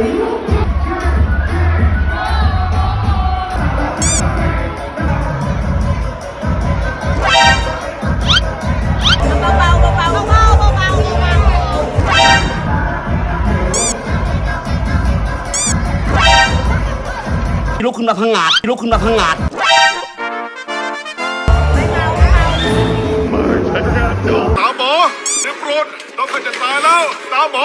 ลุกขึ้นมาพังงาดลุกขึ้นมาพังงาดตาหมอเดี๋ยวโกรธเราใกล้จะตายแล้ว ตาหมอ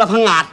ละพังอาด